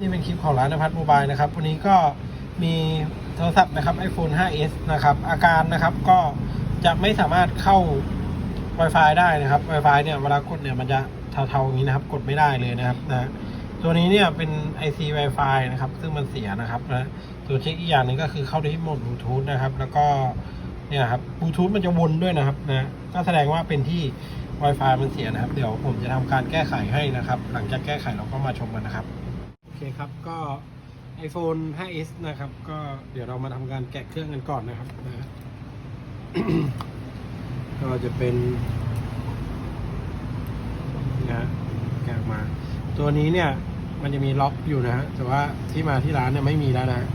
นี่เป็นคลิปของร้านนภัทรโมบายนะครับ วันนี้ก็มีโทรศัพท์นะครับ iPhone 5s นะครับ อาการนะครับก็จะไม่สามารถเข้า Wi-Fi ได้นะครับ Wi-Fi เนี่ยเวลากดเนี่ยมันจะเทาๆอย่างนี้นะครับ กดไม่ได้เลยนะครับนะตัวนี้เนี่ยเป็น IC Wi-Fi นะครับ ซึ่งมันเสียนะครับนะตัวเช็คอีกอย่างหนึ่งก็คือเข้าที่โหมดบลูทูธนะครับ แล้วก็เนี่ยครับบลูทูธมันจะวนด้วยนะครับนะก็แสดงว่าเป็นที่ Wi-Fi มันเสียนะครับ เดี๋ยวผมจะทำการแก้ไขให้นะครับ หลังจากแก้ไขเราก็มาชมกันนะครับ อเคครับก็ iPhone 5s นะครับ ก็เดี๋ยวเรามาทำการแกะเครื่องกันก่อนนะครับนะก็จะเป็นนะฮะแกะมา ตัวนี้เนี่ย มันจะมีล็อกอยู่นะฮะแต่ว่าที่มาที่ร้านเนี่ยไม่มีแล้วนะฮะ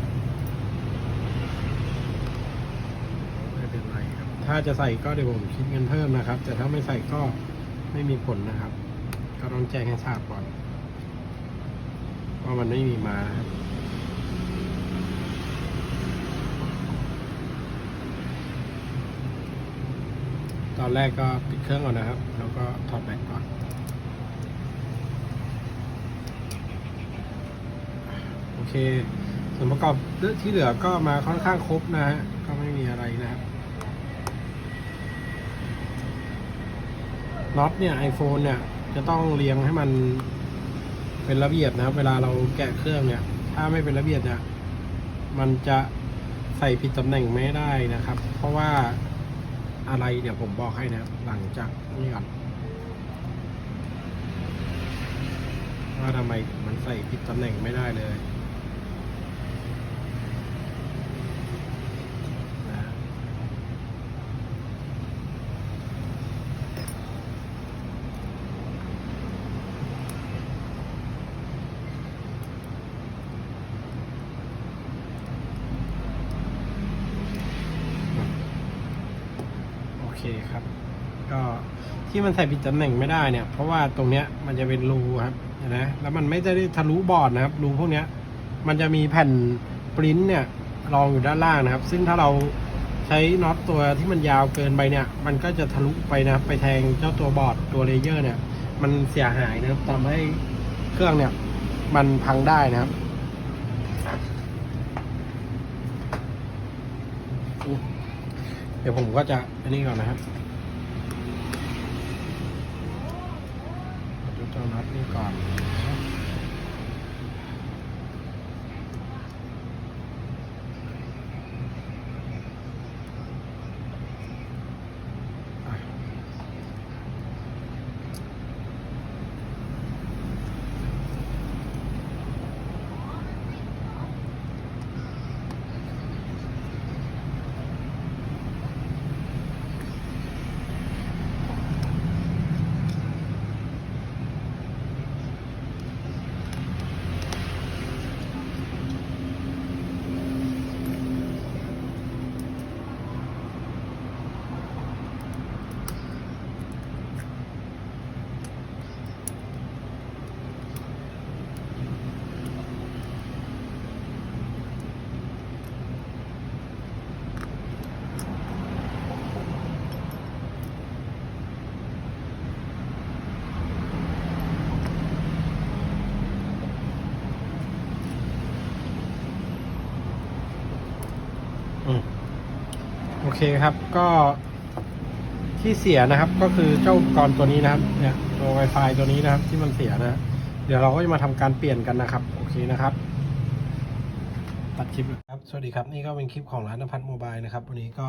ไม่เป็นไรครับ ถ้าจะใส่ก็เดี๋ยวผมคิดเงินเพิ่มนะครับ แต่ถ้าไม่ใส่ก็ไม่มีผลนะครับ ก็ต้องแจ้งให้ทราบก่อน ว่ามันไม่มีมาครับตอนแรกก็ปิดเครื่องก่อนนะครับ แล้วก็ถอดแบตก่อนโอเค ส่วนประกอบที่เหลือก็มาค่อนข้างครบนะฮะก็ไม่มีอะไรนะครับน็อตเนี่ย iPhone เนี่ย จะต้องเรียงให้มัน เป็นระเบียบนะครับ เวลาเราแกะเครื่องเนี่ย ถ้าไม่เป็นระเบียบเนี่ย มันจะใส่ผิดตำแหน่งไม่ได้นะครับ เพราะว่าอะไรเดี๋ยวผมบอกให้นะครับ หลังจากนี่ก่อนว่าทำไมมันใส่ผิดตำแหน่งไม่ได้เลยนะฮะ โอเคครับ ก็ที่มันใส่ผิดตำแหน่งไม่ได้เนี่ย เพราะว่าตรงเนี้ยมันจะเป็นรูครับนะแล้วมันไม่ได้ทะลุบอร์ดนะครับ รูพวกเนี้ย มันจะมีแผ่นปริ้นเนี่ยรองอยู่ด้านล่างนะครับ ซึ่งถ้าเราใช้น็อตตัวที่มันยาวเกินไปเนี่ย มันก็จะทะลุไปนะครับไปแทงเจ้าตัวบอร์ดตัวเลเยอร์เนี่ย มันเสียหายนะครับทำให้เครื่องเนี่ย มันพังได้นะครับ เดี๋ยวผมก็จะอันนี้ก่อนนะครับดูเจ้านัดนี่ก่อน อืม โอเคครับก็ที่เสียนะครับ ก็คือเจ้าอุปกรณ์ตัวนี้นะครับ เนี่ยตัว Wi-Fi ตัวนี้นะครับ ที่มันเสียนะเดี๋ยวเราก็จะมาทำการเปลี่ยนกันนะครับ โอเคนะครับตัดคลิปครับสวัสดีครับ นี่ก็เป็นคลิปของร้านนภัทรโมบายนะครับ วันนี้ก็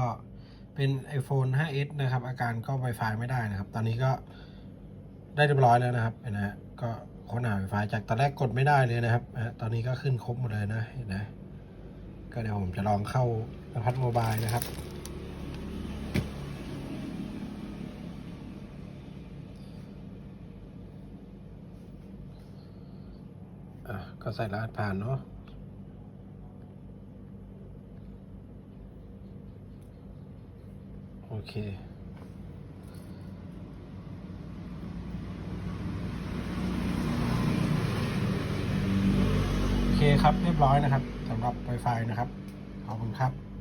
เป็น iPhone 5s นะครับ อาการก็ Wi-Fi ไม่ได้นะครับ ตอนนี้ก็ได้เรียบร้อยแล้วนะครับเห็นนะฮะก็ค้นหา Wi-Fi จากตอนแรกกดไม่ได้เลยนะครับตอนนี้ก็ขึ้นครบหมดเลยนะเห็นไหมก็เดี๋ยวผมจะลองเข้า นภัทรโมบายนะครับอะก็ใส่รหัสผ่านเนาะโอเคโอเคครับเรียบร้อยนะครับสำหรับ Wi-Fi นะครับ ขอบคุณครับ